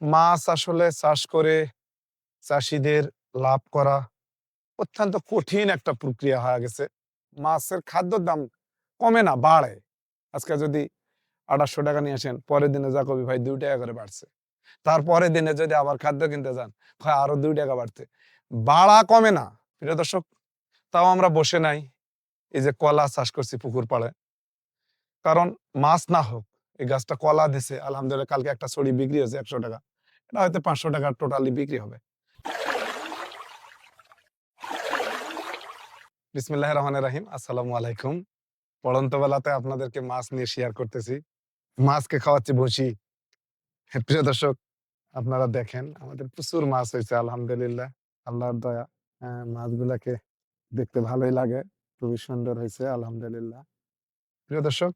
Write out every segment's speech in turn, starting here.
মাছ আসলে চাষ করে চাষিদের লাভ করা অত্যন্ত কঠিন একটা প্রক্রিয়া হয়ে গেছে। মাছের খাদ্যর দাম কমে না, বাড়ে। আজকে যদি আঠাশশো টাকা নিয়ে আসেন, পরের দিনে যা কবি ভাই দুই টাকা করে বাড়ছে। তারপরের দিনে যদি আবার খাদ্য কিনতে যান হয় আরও দুই টাকা বাড়তে। বাড়া কমে না। প্রিয় দর্শক, তাও আমরা বসে নাই। এই যে কলা চাষ করছি পুকুর পাড়ে। কারণ মাছ না হোক এই গাছটা কলা দিছে আলহামদুলিল্লাহ কালকে একটা ছড়ি বিক্রি হয়েছে একশো টাকা। এটা হয়তো পাঁচশো টাকা টোটালি বিক্রি হবে। বিসমিল্লাহ রহমান রাহিম। আসসালামু আলাইকুম। পড়ন্ত বেলাতে আপনাদেরকে মাছ নিয়ে শেয়ার করতেছি। মাছকে খাওয়াচ্ছি বসি প্রিয় দর্শক আপনারা দেখেন আমাদের প্রচুর মাছ হয়েছে আলহামদুলিল্লাহ। আল্লাহর দয়া আহ, মাছগুলাকে দেখতে ভালোই লাগে। খুবই সুন্দর হয়েছে আলহামদুলিল্লাহ। প্রিয় দর্শক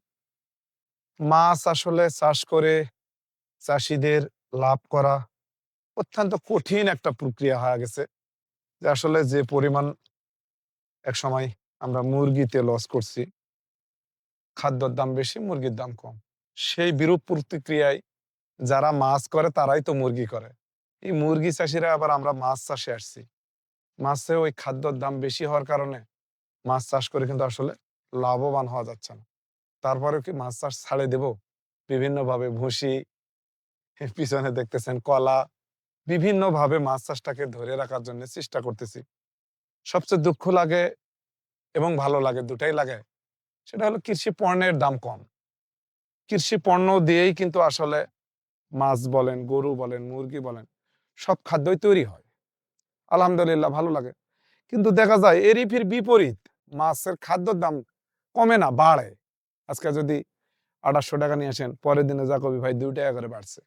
মাছ আসলে চাষ করে চাষিদের লাভ করা অত্যন্ত কঠিন একটা প্রক্রিয়া হয়ে গেছে। যে আসলে যে পরিমাণ এক সময় আমরা মুরগিতে লস করছি, খাদ্যর দাম বেশি, মুরগির দাম কম। সেই বিরূপ প্রতিক্রিয়ায় যারা মাছ করে তারাই তো মুরগি করে। এই মুরগি চাষিরা আবার আমরা মাছ চাষে আসছি। মাছে ওই খাদ্যর দাম বেশি হওয়ার কারণে মাছ চাষ করে কিন্তু আসলে লাভবান হওয়া যাচ্ছে না। তারপরে কি মাছ চাষ ছাড়ে দেব? বিভিন্নভাবে ভুসি, পিছনে দেখতেছেন কলা, বিভিন্নভাবে মাছ চাষটাকে ধরে রাখার জন্য চেষ্টা করতেছি। সবচেয়ে দুঃখ লাগে এবং ভালো লাগে, দুটাই লাগে, সেটা হলো কৃষি পণ্যের দাম কম। কৃষি পণ্য দিয়েই কিন্তু আসলে মাছ বলেন, গরু বলেন, মুরগি বলেন, সব খাদ্যই তৈরি হয়। আলহামদুলিল্লাহ ভালো লাগে। কিন্তু দেখা যায় এরই ফির বিপরীত, মাছের খাদ্যর দাম কমে না, বাড়ে। আজকে যদি আঠাশশো টাকা নিয়ে আসেন, পরের দিনে যা কবি ভাই দুই টাকা করে বাড়ছে।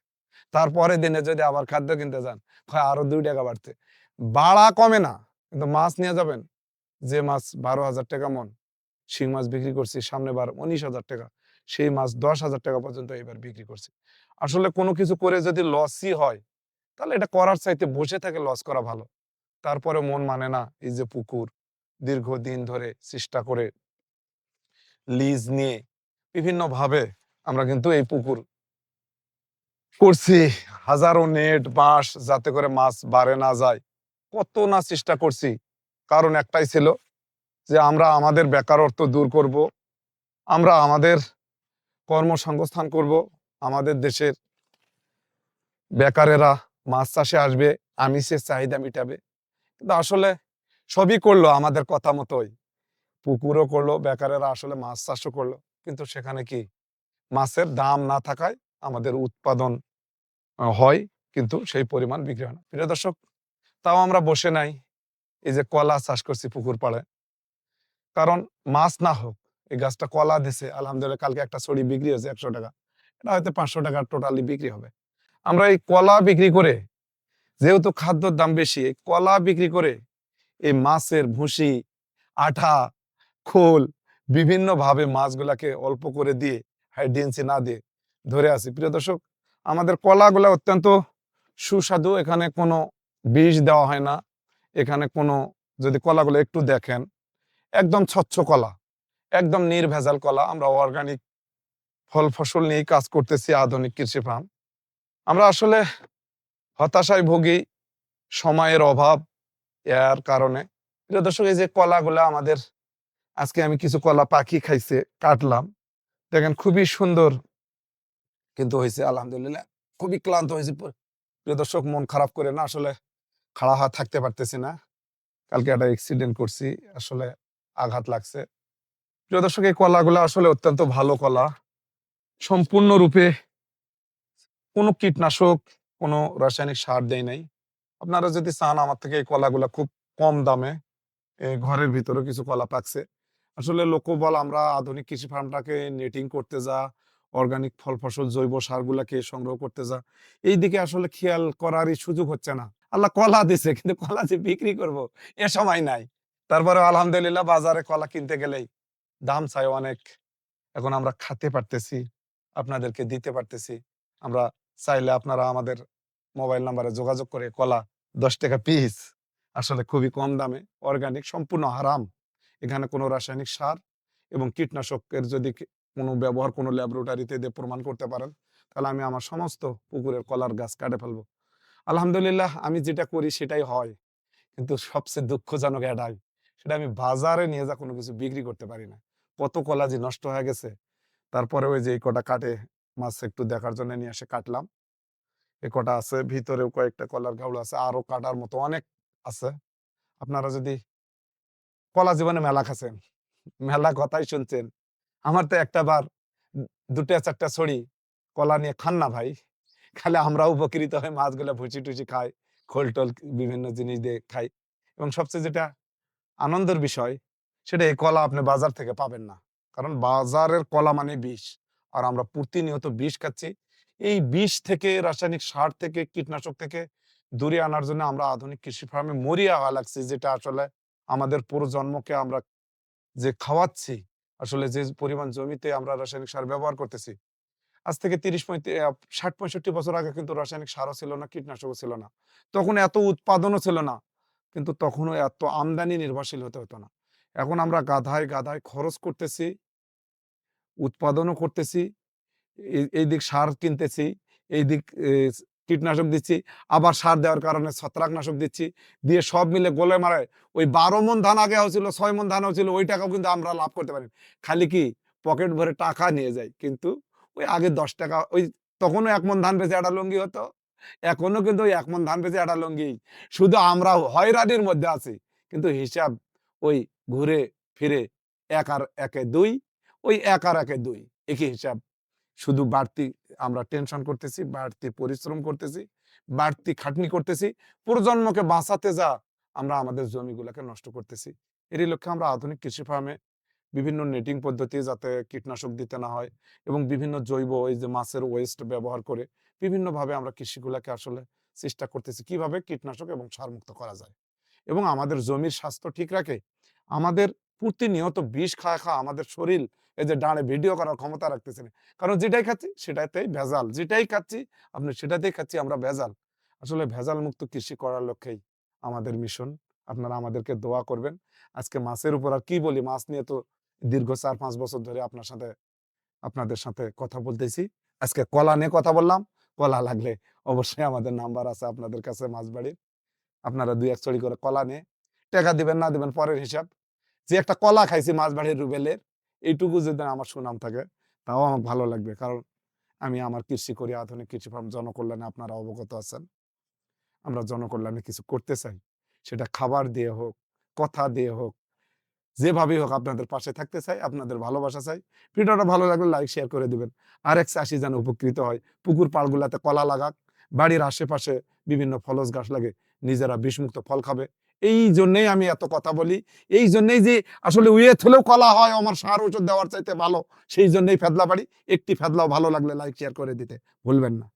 তারপরের দিনে যদি আবার খাদ্য কিনতে যান হয় আরও দুই টাকা বাড়তে। বাড়া কমে না, কিন্তু মাছ নিয়ে যাবেন। যে মাছ বারো হাজার টাকা মন, শিং মাছ বিক্রি করছি, সামনে বার উনিশ হাজার টাকা, সেই মাছ দশ হাজার টাকা পর্যন্ত এবার বিক্রি করছি। আসলে কোনো কিছু করে যদি লসই হয়, তাহলে এটা করার চাইতে বসে থাকে লস করা ভালো। তারপরে মন মানে না, এই যে পুকুর, দীর্ঘদিন ধরে চেষ্টা করে লিজ নিয়ে বিভিন্ন ভাবে আমরা কিন্তু এই পুকুর করছি। হাজারো নেট, বাঁশ যাতে করে মাছ বাড়ে না যায়। কত না চেষ্টা করছি। কারণ একটাই ছিল যে আমরা আমাদের বেকারত্ব দূর করব, আমরা আমাদের কর্মসংস্থান করব, আমাদের দেশের বেকারেরা মাছ চাষে আসবে, আমিষের চাহিদা মিটাবে। কিন্তু আসলে সবই করল আমাদের কথা মতোই। পুকুরও করল, বেকারেরা আসলে মাছ চাষও করল। কিন্তু সেখানে কি? মাছের দাম না থাকায় আমাদের উৎপাদন হয়, কিন্তু সেই পরিমাণ বিক্রি হয় না। প্রিয় দর্শক, তাও আমরা বসে নাই এই যে কলা চাষ করছি পুকুর পাড়ে। কারণ মাছ না হোক, এই গাছটা কলা দিছে, আলহামদুলিল্লাহ কালকে একটা ছড়ি বিক্রি হয়েছে একশো টাকা। এটা হয়তো পাঁচশো টাকা টোটালি বিক্রি হবে। আমরা এই কলা বিক্রি করে, যেহেতু খাদ্যর দাম বেশি, এই কলা বিক্রি করে, এই মাছের ভুসি, আঠা খোল বিভিন্ন ভাবে মাছগুলাকে অল্প করে দিয়ে হাইডেন্সি না দিয়ে ধরে আসি। প্রিয় দর্শক, আমাদের কলাগুলা অত্যন্ত সুস্বাদু। এখানে কোনো বিষ দেওয়া হয় না। এখানে কোনো, যদি কলাগুলো একটু দেখেন, একদম স্বচ্ছ কলা, একদম নির্ভেজাল কলা। আমরা অর্গানিক ফল ফসল নিয়ে কাজ করতেছি, আধুনিক কৃষি ফার্ম আমরা আসলে হতাশায় ভুগি, সময়ের অভাব এর কারণে। প্রিয় দর্শক, এই যে কলাগুলা আমাদের আজকে আমি কিছু কলা পাখি খাইছে, কাটলাম। দেখেন খুবই সুন্দর কিন্তু হয়েছে আলহামদুলিল্লাহ, খুবই ক্লান্ত হয়েছে প্রিয় দর্শক, মন খারাপ করে না, আসলে খাড়া হাত থাকতে পারতেছি না। কালকে একটা অ্যাক্সিডেন্ট করছি, আসলে আঘাত লাগছে। প্রিয় দর্শক, এই কলাগুলো আসলে অত্যন্ত ভালো কলা। সম্পূর্ণরূপে কোনো কীটনাশক, কোনো রাসায়নিক সার দেয় নাই। আপনারা যদি চান, আমার থেকে এই কলাগুলা খুব কম দামে ঘরের ভিতরে কিছু কলা পাকছে। আসলে লোকবল আমরা আধুনিক কৃষি ফার্মটাকে নেটিং করতে যা অর্গানিক ফল, ফসল, জৈব সারগুলাকে সংগ্রহ করতে যা এই দিকে আসলে খেয়াল করারই সুযোগ হচ্ছে না। আল্লাহ কলা দিছে, কিন্তু কলা যে বিক্রি করব এ সময় নাই। তারপরে আলহামদুলিল্লাহ বাজারে কলা কিনতে গেলেই দাম চাই অনেক। এখন আমরা খাতে পারতেছি, আপনাদেরকে দিতে পারতেছি। আমরা চাইলে আপনারা আমাদের মোবাইল নাম্বারে যোগাযোগ করে কলা দশ টাকা পিস আসলে খুবই কম দামে অর্গানিক সম্পূর্ণ হারাম। এখানে কোনো রাসায়নিক সার এবং কীটনাশকের যদি কোনো ব্যবহার কোনো ল্যাবরেটরিতে দিয়ে প্রমাণ করতে পারেন, তাহলে আমি আমার সমস্ত পুকুরের কলার গাছ কাটে ফেলব। আলহামদুলিল্লাহ, আমি যেটা করি সেটাই হয়। কিন্তু সবচেয়ে দুঃখজনক এটাই সেটা আমি বাজারে নিয়ে যা কোনো কিছু বিক্রি করতে পারি না। কত কলা যে নষ্ট হয়ে গেছে, তারপরে ওই যে এই কটা কাটে, মাছ একটু দেখার জন্য নিয়ে এসে কাটলাম। এ কটা আছে, ভিতরেও কয়েকটা কলার গাউল আছে আরও কাটার মতো অনেক আছে। আপনারা যদি কলা জীবনে মেলা খাচ্ছেন। মেলা কথাই শুনছেন। আমার তো একটা বার দুটা, চারটা ছড়ি কলা নিয়ে খান না ভাই। খালে আমরা উপকৃত হয়ে মাছগুলো ভুচি টুচি খাই, খোল টোল বিভিন্ন জিনিস দিয়ে খাই। এবং সবচেয়ে যেটা আনন্দের বিষয়, সেটা এই কলা আপনি বাজার থেকে পাবেন না। কারণ বাজারের কলা মানে বিষ। আর আমরা প্রতিনিয়ত বিষ খাচ্ছি। এই বিষ থেকে, রাসায়নিক সার থেকে, কীটনাশক থেকে দূরে আনার জন্য আমরা আধুনিক কৃষি ফার্মে মরিয়া হওয়া লাগছি, যেটা আসলে আমাদের পুরো জন্মকে আমরা যে খাওয়াচ্ছি, আসলে যে পরিমাণ জমিতে আমরা রাসায়নিক সার ব্যবহার করতেছি, আজ থেকে তিরিশ পঁয়ত্রিশ ষাট পঁয়ষট্টি বছর আগে কিন্তু রাসায়নিক সারও ছিল না, কীটনাশকও ছিল না। তখন এত উৎপাদনও ছিল না, কিন্তু তখনও এত আমদানি নির্ভরশীল হতে হতো না। এখন আমরা গাধায় গাধায় খরচ করতেছি, উৎপাদনও করতেছি এই- দিক সার কিনতেছি, এই দিক কীটনাশক দিচ্ছি, আবার সার দেওয়ার কারণে ছত্রাকনাশক দিচ্ছি, দিয়ে সব মিলে গোলে মারে, ওই বারো মন ধান আগে হয়েছিল, ছয় মন ধান হয়েছিল, ওই টাকাও কিন্তু আমরা লাভ করতে পারি। খালি কি, পকেট ভরে টাকা নিয়ে যাই, কিন্তু ওই আগে দশ টাকা, ওই তখনও এক মন ধান বেচে একটা লুঙ্গি হতো এখনও কিন্তু ওই এক মন ধান বেচে একটা লুঙ্গি। শুধু আমরা হয়রানির মধ্যে আছি, কিন্তু হিসাব ওই ঘুরে ফিরে এক আর একে দুই, ওই এক আর একে দুই, একই হিসাব। শুধু বাড়তি আমরা টেনশন করতেছি, বাড়তি পরিশ্রম করতেছি, বাড়তি খাটনি করতেছি, প্রজন্মকে বাঁচাতে যা আমরা আমাদের জমিগুলোকে নষ্ট করতেছি। এরই লক্ষ্যে আমরা আধুনিক কৃষি ফার্মে বিভিন্ন নেটিং পদ্ধতি যাতে কীটনাশক দিতে না হয় এবং বিভিন্ন জৈব ওই যে মাছের ওয়েস্ট ব্যবহার করে বিভিন্নভাবে আমরা কৃষিগুলোকে আসলে চেষ্টা করতেছি কীভাবে কীটনাশক এবং সারমুক্ত করা যায়। এবং আমাদের জমির স্বাস্থ্য ঠিক রাখে, আমাদের প্রতিনিয়ত বিষ খাওয়া খাওয়া আমাদের শরীর এই যে ডানে ভিডিও করার ক্ষমতা রাখতেছে না কারণ যেটাই খাচ্ছি সেটাতেই ভেজাল, যেটাই খাচ্ছি আপনি সেটাতেই খাচ্ছি, আমরা ভেজাল। আসলে ভেজাল মুক্ত কৃষি করার লক্ষ্যেই আমাদের মিশন আপনারা আমাদেরকে দোয়া করবেন। আজকে মাছের উপর আর কি বলি, মাছ নিয়ে তো দীর্ঘ চার পাঁচ বছর ধরে আপনার সাথে, আপনাদের সাথে কথা বলতেছি। আজকে কলা নিয়ে কথা বললাম। কলা লাগলে অবশ্যই আমাদের নাম্বার আছে আপনাদের কাছে মাছ বাড়ির। আপনারা দুই এক চড়ি করে কলা নিয়ে। টাকা দিবেন না দিবেন পরের হিসাব। যে একটা কলা খাইছি মাছ বাড়ির রুবেলের এইটুকু যদি আমার সুনাম থাকে, তাও আমার ভালো লাগবে। কারণ আমি আমার কৃষি করি, আধুনিক কৃষি ফার্ম, জনকল্যাণে আপনারা অবগত আছেন। আমরা জনকল্যাণে কিছু করতে চাই। সেটা খাবার দিয়ে হোক, কথা দিয়ে হোক, যেভাবেই হোক আপনাদের পাশে থাকতে চাই, আপনাদের ভালোবাসা চাই। ভিডিওটা ভালো লাগলে লাইক শেয়ার করে দিবেন। আর এক চাষি যেন উপকৃত হয়, পুকুর পাড়গুলাতে কলা লাগাক, বাড়ির আশেপাশে বিভিন্ন ফলস গাছ লাগে, নিজেরা বিষমুক্ত ফল খাবে। এই জন্যেই আমি এত কথা বলি। এই জন্যেই যে আসলে উয়ে হলেও কলা হয়, আমার সার ওষুধ দেওয়ার চাইতে ভালো। সেই জন্যেই ফেদলা বাড়ি। একটি ফেদলাও ভালো লাগলে লাইক শেয়ার করে দিতে। ভুলবেন না।